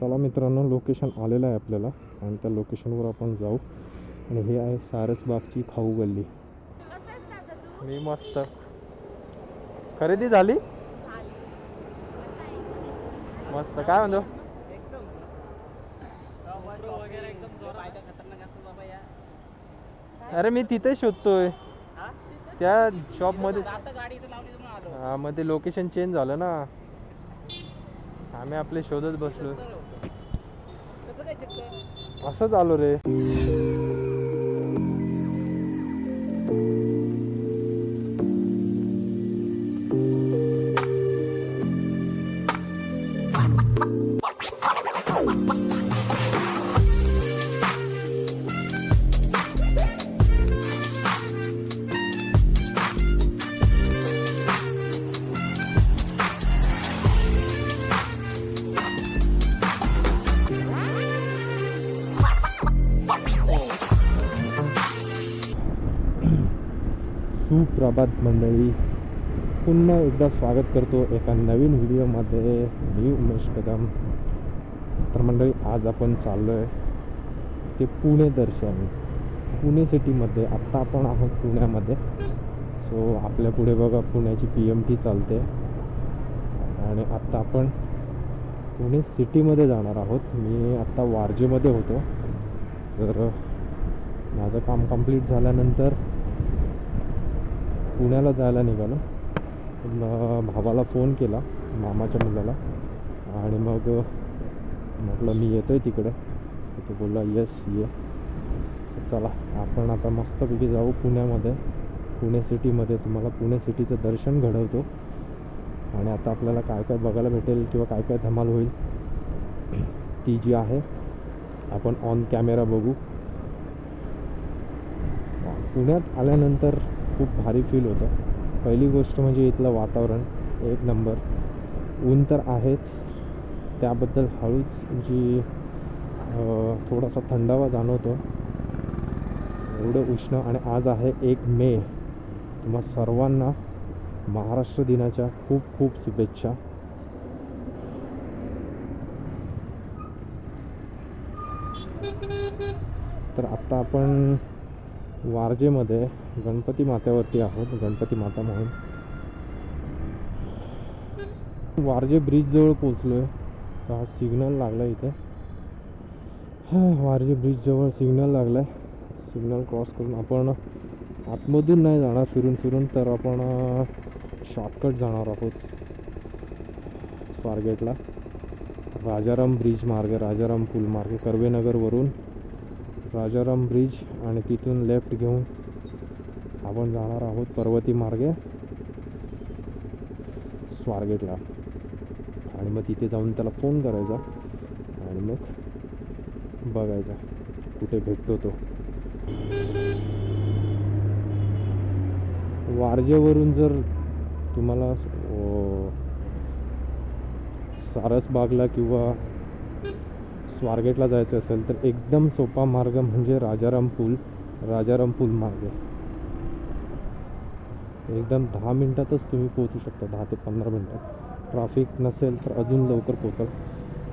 चला मित्रांनो लोकेशन आलेलं आहे आपल्याला. आणि त्या लोकेशनवर आपण जाऊ. आणि हे आहे सारसबागची खाऊ गल्ली. मी मस्त. खरेदी झाली? मस्त. काय म्हणतो? अरे मी तिथे शोधतोय. हा? त्या शॉपमध्ये हा मग ते लोकेशन चेंज झालं ना. आम्ही आपले शोधत बसलो असंच आलो रे. सुप्रभात मंडळी. पुन्हा एकदा स्वागत करतो एका नवीन व्हिडिओमध्ये. मी उमेश कदम. तर मंडळी आज आपण चाललो आहे ते पुणे दर्शन. पुणे सिटीमध्ये. आत्ता आपण आहोत पुण्यामध्ये. सो आपल्या पुढे बघा पुण्याची पी एम टी चालते. आणि आत्ता आपण पुणे सिटीमध्ये जाणार आहोत. मी आत्ता वारजेमध्ये होतो. तर माझं काम कंप्लीट झाल्यानंतर पुण्याला जायला निघालो. भावाला फोन केला मामाच्या मुलाला. आणि मग म्हटलं मी येतो आहे तिकडे तो बोलला येस ये. चला आपण आता मस्तपैकी जाऊ पुण्यामध्ये. पुणे सिटीमध्ये तुम्हाला पुणे सिटीचं दर्शन घडवतो. आणि आता आपल्याला काय काय बघायला भेटेल किंवा काय काय धमाल होईल ती जी आहे आपण ऑन कॅमेरा बघू. पुण्यात आल्यानंतर खूप भारी फील होतं. पहिली गोष्ट म्हणजे इथलं वातावरण एक नंबर ऊन तर आहेच. त्याबद्दल हळूच जी थोडासा थंडावा जाणवतो. एवढं उष्ण आणि आज आहे एक मे. तुम्हा सर्वांना महाराष्ट्र दिनाच्या खूप खूप शुभेच्छा. तर आत्ता आपण वारजेमध्ये गणपती मात्यावरती आहोत गणपती माता म्हणून. वारजे ब्रिजजवळ पोचलो आहे हा सिग्नल लागला इथे. हां वारजे ब्रिजजवळ सिग्नल लागला आहे सिग्नल क्रॉस करून आपण आतमधून नाही जाणार फिरून फिरून तर आपण शॉर्टकट जाणार आहोत. स्वारगेटला. राजाराम ब्रिज मार्गे राजाराम पूल मार्गे कर्वेनगरवरून राजाराम ब्रिज आणि तिथून लेफ्ट घेऊन आपण जाणार आहोत पर्वती मार्गे स्वारगेटला. आणि मग तिथे जाऊन त्याला फोन करायचा आणि मग बघायचा कुठे भेटतो तो. वारजेवरून जर तुम्हाला सारसबागला किंवा स्वारगेटला जायचं असेल तर एकदम सोपा मार्ग म्हणजे राजाराम पूल राजाराम पूल मार्ग. एकदम दहा मिनटातच तुम्ही पोहोचू शकता दहा ते पंधरा मिनटात. ट्रॅफिक नसेल तर अजून लवकर पोहोचाल.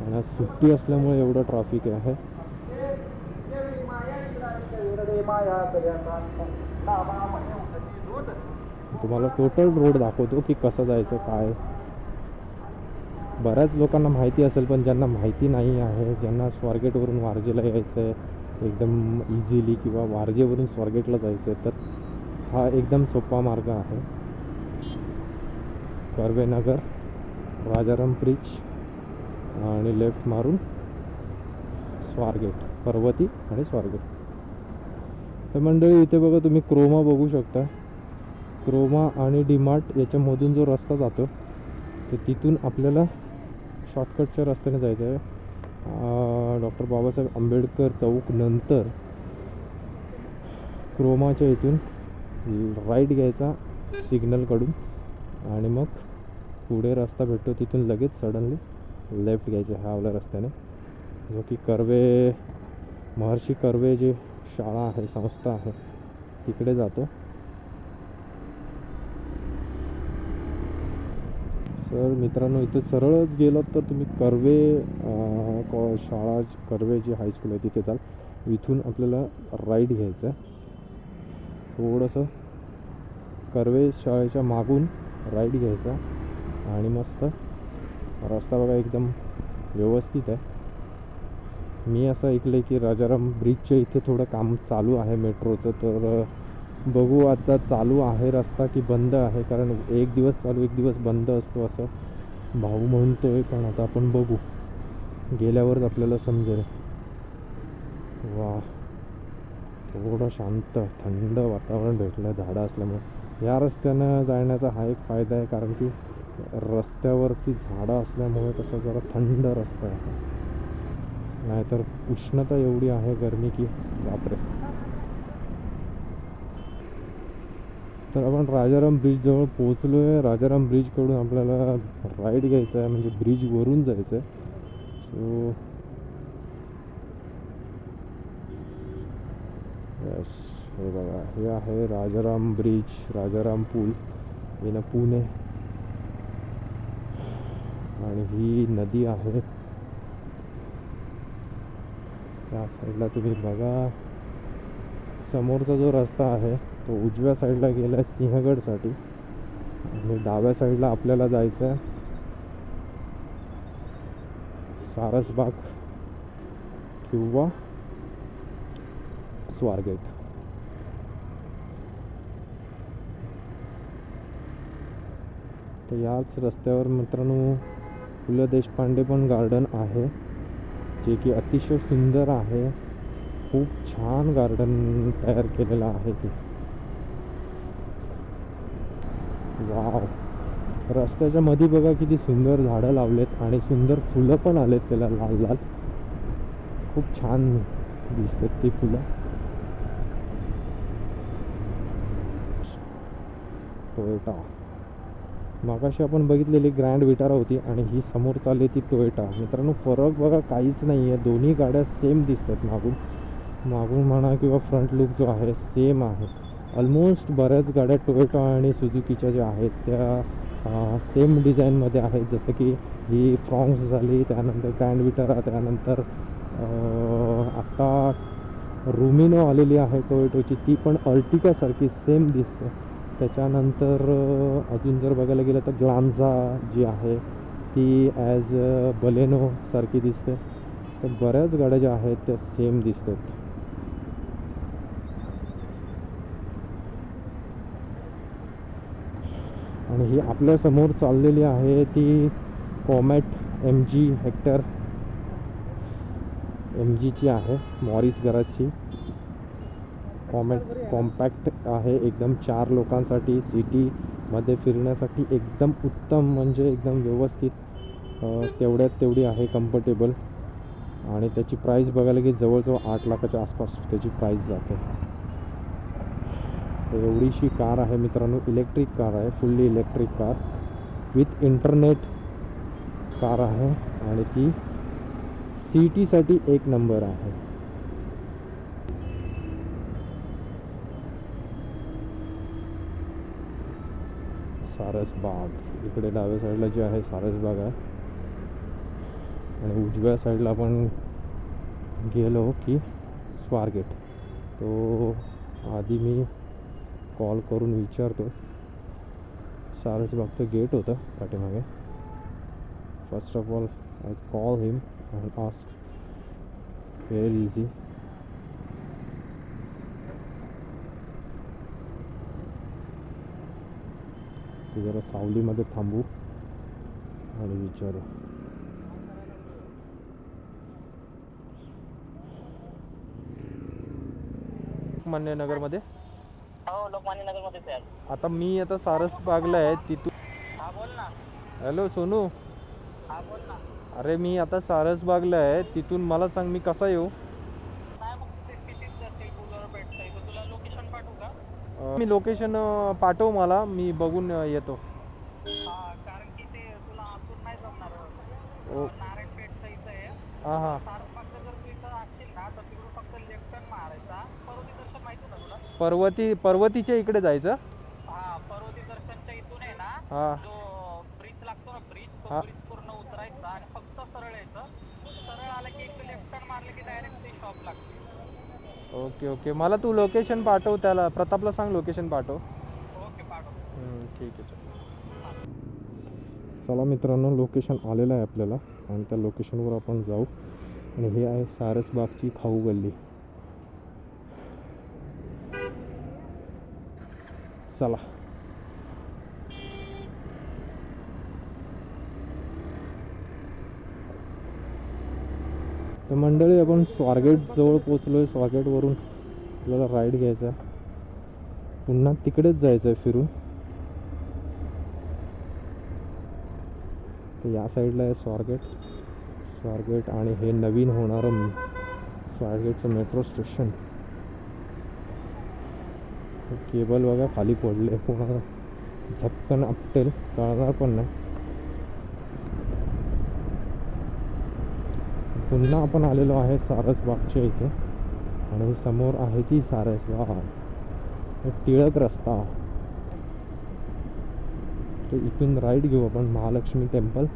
आणि आज सुट्टी असल्यामुळे एवढं ट्रॅफिक आहे. तुम्हाला टोटल रोड दाखवतो की कसं जायचं काय. बऱ्याच लोकांना माहिती असेल पण ज्यांना माहिती नाही आहे ज्यांना स्वारगेटवरून वारजेला यायचं आहे एकदम इझिली किंवा वारजेवरून स्वारगेटला जायचं आहे तर हा एकदम सोपा मार्ग आहे. कर्वेनगर राजाराम ब्रिज आणि लेफ्ट मारून स्वारगेट पर्वती आणि स्वारगेट. तर मंडळी इथे बघा तुम्ही क्रोमा बघू शकता. क्रोमा आणि डीमार्ट याच्यामधून जो रस्ता जातो तर तिथून आपल्याला शॉर्टकटच्या रस्त्याने जायचं आहे. डॉक्टर बाबासाहेब आंबेडकर चौक नंतर क्रोमाच्या इथून राईट घ्यायचा सिग्नलकडून आणि मग पुढे रस्ता भेटतो तिथून लगेच सडनली लेफ्ट घ्यायचे ह्या रस्त्याने. जो की कर्वे महर्षी कर्वे जी शाळा आहे संस्था आहे तिकडे जातो. तर मित्रांनो इथं सरळच गेलात तर तुम्ही कर्वे कॉ शाळा कर्वे जी हायस्कूल आहे तिथे जाल इथून आपल्याला राईट घ्यायचं आहे. थोडंसं कर्वे शाळेच्या मागून राईट घ्यायचा आणि मस्त रस्ता बघा एकदम व्यवस्थित आहे. मी असं ऐकलं आहे की राजाराम ब्रिजच्या इथे थोडं काम चालू आहे मेट्रोचं तर बघू आता चालू आहे रस्ता की बंद आहे कारण एक दिवस चालू एक दिवस बंद असतो असं भाऊ म्हणतोय पण आता आपण बघू. गेल्यावरच आपल्याला समजेल. वा थोडं शांत थंड वातावरण भेटलं झाडं असल्यामुळे. या रस्त्यानं जाण्याचा हा एक फायदा आहे कारण की रस्त्यावरती झाडं असल्यामुळे कसं जरा थंड रस्ता आहे. नाहीतर उष्णता एवढी आहे गरमी की बापरे. तर आपण राजाराम ब्रिजजवळ पोहोचलो आहे राजाराम ब्रिजकडून आपल्याला राईड घ्यायचा आहे म्हणजे ब्रिजवरून जायचं आहे सो यस हे बघा हे आहे राजाराम ब्रिज राजाराम पूल. इन पुणे. आणि ही नदी आहे. त्या साईडला तुम्ही बघा. समोरचा जो रस्ता आहे तो उजव्या साईडला गेला आहे सिंहगडसाठी. आणि डाव्या साईडला आपल्याला जायचं आहे. सारसबाग किंवा स्वारगेट. तर याच रस्त्यावर मित्रांनो पु ल देशपांडे पण गार्डन आहे जे की अतिशय सुंदर आहे. खूप छान गार्डन तयार केलेलं आहे ते. वाव. रस्त्याच्या मध्ये बघा किती सुंदर झाडं लावलेत आणि सुंदर फुलं पण आलेत त्याला लाल लाल. खूप छान दिसतात ती फुलं. टोयोटा. मागाशी आपण बघितलेली ग्रँड विटारा होती आणि ही समोर चालली ती टोयोटा. मित्रांनो फरक बघा काहीच नाही आहे दोन्ही गाड्या सेम दिसतात मागून. मागून म्हणा किंवा फ्रंट लुक जो आहे सेम आहे. ऑलमोस्ट बऱ्याच गाड्या टोयोटा आणि सुझुकीच्या ज्या आहेत त्या सेम डिझाईनमध्ये आहेत. जसं की ही फ्रॉन्क्स झाली त्यानंतर ग्रँड विटारा त्यानंतर आत्ता रुमिनो आलेली आहे टोयोटोची ती पण अर्टिकासारखी सेम दिसते. त्याच्यानंतर अजून जर बघायला गेलं तर ग्लान्झा जी आहे ती ॲज बलेनो सारखी दिसते. तर बऱ्याच गाड्या ज्या आहेत त्या सेम दिसतात. आणि ही आपल्यासमोर चाललेली आहे ती Comet M G Hector M जीची आहे मॉरिस गराजची कॉमेट कॉम्पॅक्ट आहे एकदम चार लोकांसाठी सिटीमध्ये फिरण्यासाठी एकदम उत्तम म्हणजे एकदम व्यवस्थित तेवढ्यात तेवढी आहे कम्फर्टेबल आणि त्याची प्राईस बघायला की जवळजवळ आठ लाखाच्या आसपास त्याची प्राईस जाते. तर एवढीशी कार आहे मित्रांनो इलेक्ट्रिक कार आहे fully electric car with internet car आहे आणि ती सी टीसाठी एक नंबर आहे. सारसबाग इकडे डाव्या साईडला जी आहे सारसबाग आहे. आणि उजव्या साईडला आपण गेलो की स्वारगेट. तो आधी मी कॉल करून विचारतो सारसबागचं गेट होतं पाठीमागे. First of all I call him and ask very easy ते जरा सावलीमध्ये थांबू आणि विचारू. मान्य नगरमध्ये. हो लोकमान्य नगर मध्येच आहे आता मी आता सारस बागला आहे तिथून हा बोल ना. हॅलो सोनू. हा बोल ना. अरे मी आता सारस बागला आहे तिथून मला सांग मी कसा येऊ? नाही मग ते कितीच जाते गुगलवर भेटतंय? तर तुला लोकेशन पाठवू का? अं, मी लोकेशन पाठव मला मी बघून अं, येतो. हा कारण की ते तुला आतून नाही जमणार. ओ. नारायणपेठचं इथं आहे. हां हां जर तू इथं असशील ना तर तिकडून फक्त लेफ्ट टर्न मारायचा पर्वती दर्शन माहिती ना तुला पर्वती पर्वतीच्या इकडे जायचं. हा पर्वती दर्शनच्या इथून आहे ना हां. जो ब्रिज लागतो ना हा. डोंगरीत पूर्ण उतरायचं आणि फक्त सरळ यायचं. सरळ आलं की लेफ्ट टर्न मारलं की डायरेक्ट ते शॉप लागते. Okay okay. मला तू लोकेशन पाठव त्याला. प्रतापला सांग लोकेशन पाठव. ओके पाठव. हम्म, ठीक आहे चल. चला मित्रांनो लोकेशन आलेलं आहे आपल्याला. आणि त्या लोकेशनवर आपण जाऊ. आणि हे आहे सारसबागची खाऊ गल्ली चला तर मंडळी आपण स्वारगेट जवळ पोचलोय स्वारगेटवरून आपल्याला राईड घ्यायचा पुन्हा तिकडेच जायचं आहे फिरून. तर या साईडला आहे स्वारगेट. स्वारगेट आणि हे नवीन होणारं स्वारगेटचं मेट्रो स्टेशन केबल बघा खाली पडले कोणाला झपकन आपटेल कळणार पण नाही. पुन्हा आपण आलेलो आहे सारसबागच्या इथे. आणि समोर आहे ती सारसबाग. टिळक रस्ता. तर इथून राईट घेऊ आपण महालक्ष्मी टेम्पल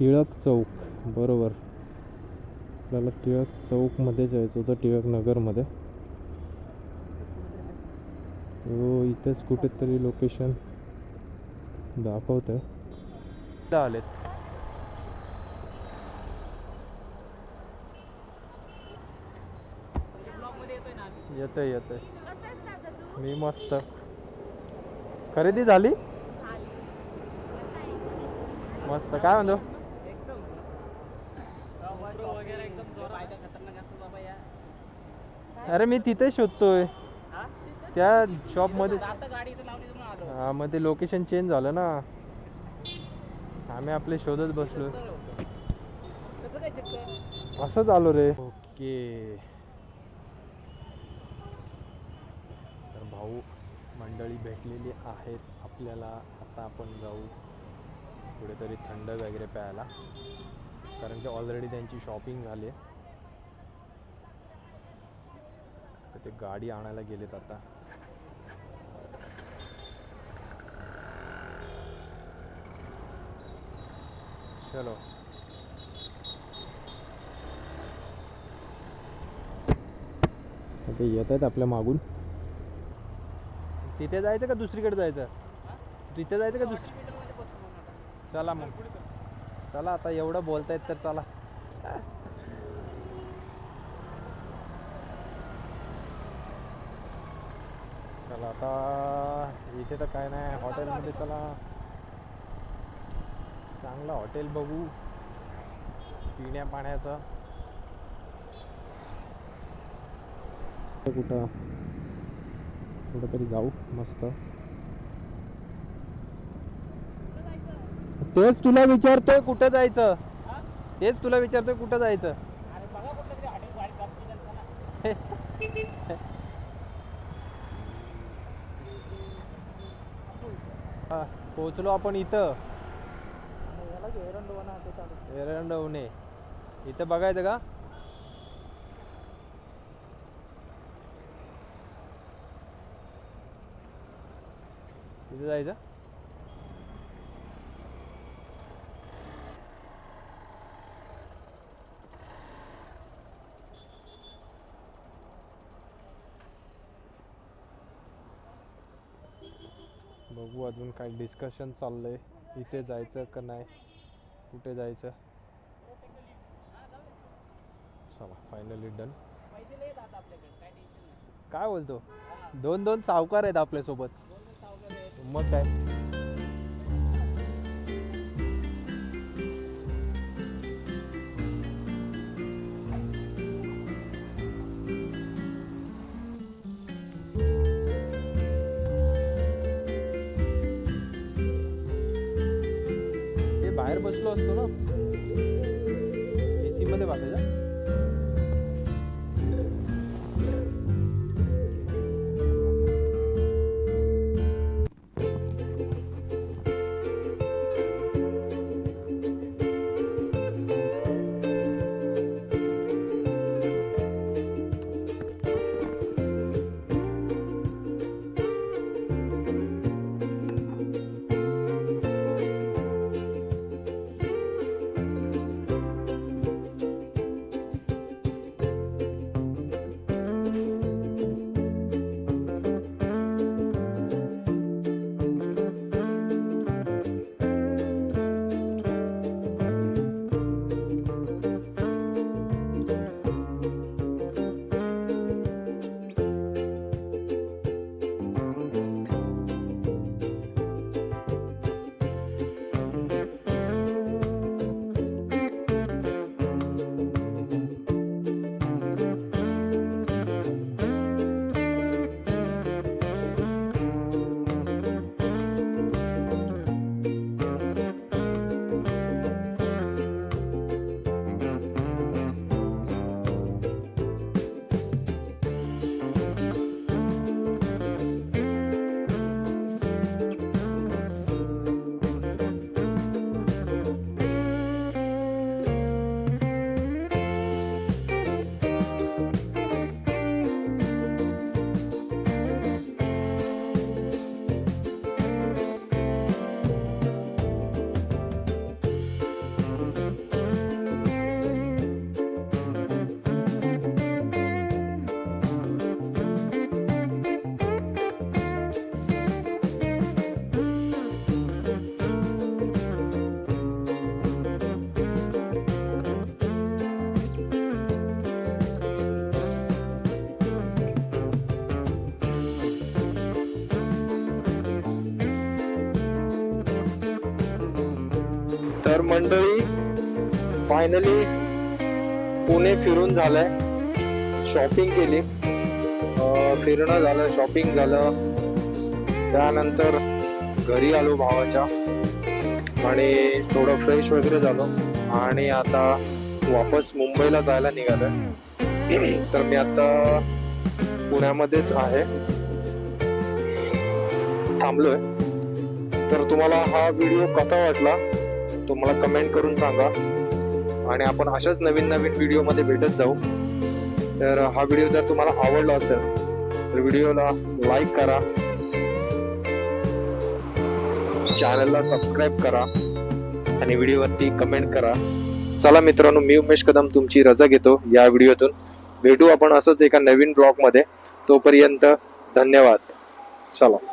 टिळक चौक. बरोबर. आपल्याला टिळक चौकमध्ये जायचं होतं टिळक नगरमध्ये. हो इथेच कुठेतरी लोकेशन दाखवत आहे आलेत. येतंय येतंय. मी मस्त. खरेदी झाली. मस्त. काय म्हणतो वगैरे एकदम जोरात खतरनाक असतो बाबा या अरे मी तिथे शोधतोय. त्या शॉपमध्ये आता गाडी इथं लावली म्हणून आलो हा मग ते लोकेशन चेंज झालं ना. आम्ही आपले शोधत बसलो कसं काय चक्कर? असंच आलो रे. ओके. तर भाऊ मंडळी भेटलेली आहेत आपल्याला. आता आपण जाऊ कुठेतरी थंड वगैरे प्यायला. कारण की ऑलरेडी त्यांची शॉपिंग झाली आहे तर ते गाडी आणायला गेलेत आता. चलो. ते येत आहेत आपल्या मागून. तिथे जायचं का दुसरीकडे जायचं? तिथे जायचं का दुसरी चला मग. चला आता एवढं बोलतायत तर चला. चला आता इथे तर काय नाही हॉटेलमध्ये चला. चांगलं हॉटेल बघू पिण्या पाण्याचं कुठं? कुठंतरी जाऊ मस्त. तेच तुला विचारतोय कुठं जायचं. तेच तुला विचारतोय कुठं जायचं अरे बघा कुठलं तरी हॉटेल गाडी कापली त्यांना हा, पोहोचलो आपण इथं. एरंडवणे. इथं बघायचं का? इथं जायचं? बघू अजून काय डिस्कशन चाललंय. इथे जायचं का नाही? कुठे जायचं? चला फायनली डन काय बोलतो? दोन दोन सावकार आहेत आपल्यासोबत. मग काय? बाहेर बसलो असतो ना. एसी मध्ये बसायचं तर मंडळी फायनली पुणे फिरून झालंय. शॉपिंग केली. फिरणं झालं शॉपिंग झालं. त्यानंतर घरी आलो भावाच्या. आणि थोडं फ्रेश वगैरे झालो. आणि आता वापस मुंबईला जायला निघालं तर मी आता पुण्यामध्येच आहे. थांबलोय. तर तुम्हाला हा व्हिडिओ कसा वाटला? तो मला कमेंट करून सांगा. आणि आपण अशाच नवीन नवीन व्हिडिओमध्ये भेटत जाऊ. तर हा व्हिडिओ जर तुम्हाला आवडला असेल तर व्हिडिओला लाईक करा. चॅनलला सबस्क्राईब करा. आणि व्हिडिओवरती कमेंट करा. चला मित्रांनो मी उमेश कदम तुमची रजा घेतो या व्हिडिओतून भेटू आपण असंच एका नवीन ब्लॉगमध्ये तोपर्यंत धन्यवाद. चला.